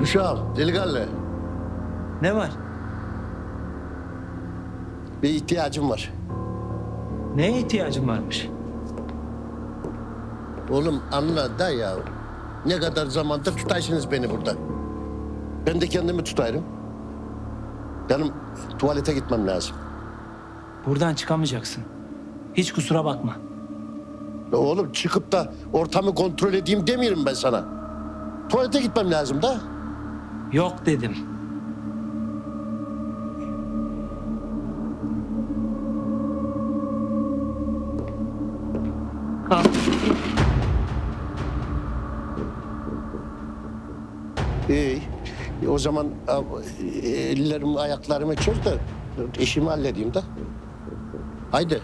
Uşağım, delikanlı. Ne var? Bir ihtiyacım var. Neye ihtiyacın varmış? Oğlum anla da ya. Ne kadar zamandır tutaysınız beni burada. Ben de kendimi tutayım. Benim tuvalete gitmem lazım. Buradan çıkamayacaksın. Hiç kusura bakma. Ya oğlum çıkıp da ortamı kontrol edeyim demiyorum ben sana. Tuvalete gitmem lazım da. Yok dedim. Kalk. İyi. E, O zaman a, ellerimi ayaklarımı çöz de işimi halledeyim de. Haydi.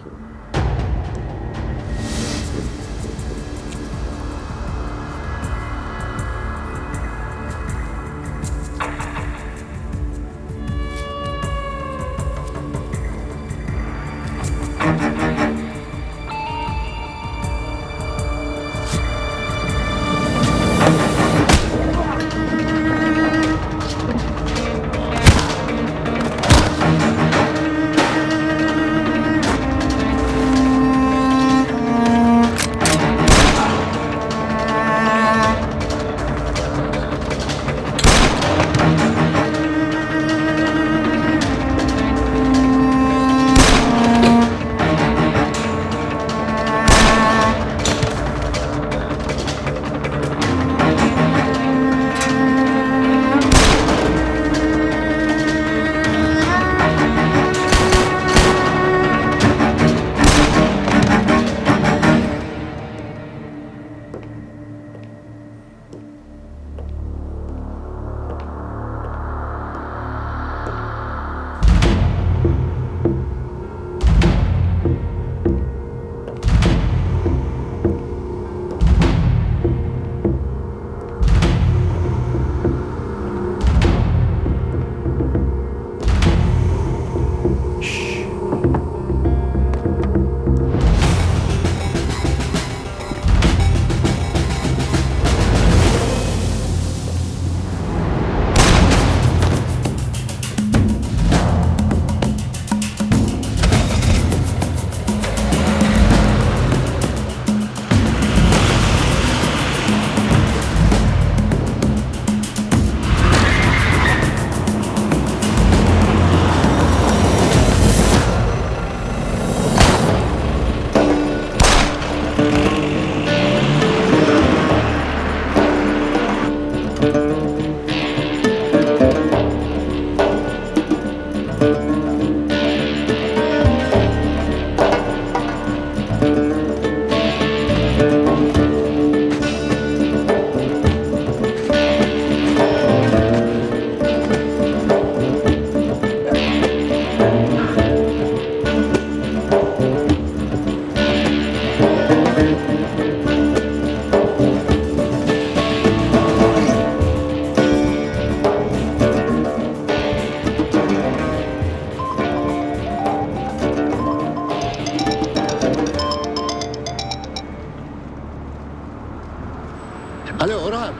Alo Orhan.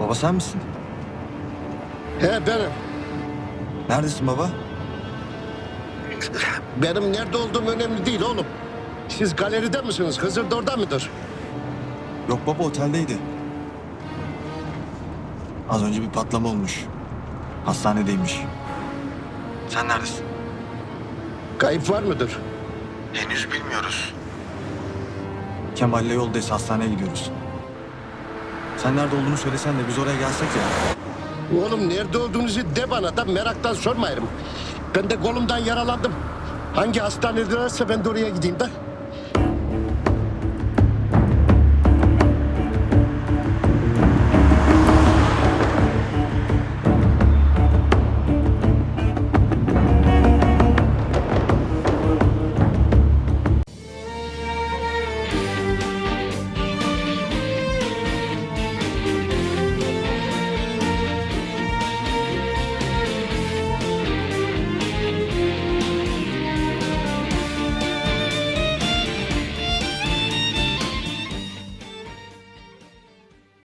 Baba sen misin? He benim. Neredesin baba? Benim nerede olduğum önemli değil oğlum. Siz galeride misiniz? Hızır da orada mıdır? Yok baba oteldeydi. Az önce bir patlama olmuş. Hastanedeymiş. Sen neredesin? Kayıp var mıdır? Henüz bilmiyoruz. Kemal'le yoldayız hastaneye gidiyoruz. Sen nerede olduğunu söylesen de biz oraya gelsek ya. Oğlum nerede olduğunuzu de bana da meraktan sormayırım. Ben de kolumdan yaralandım. Hangi hastanedelerse ben de oraya gideyim de.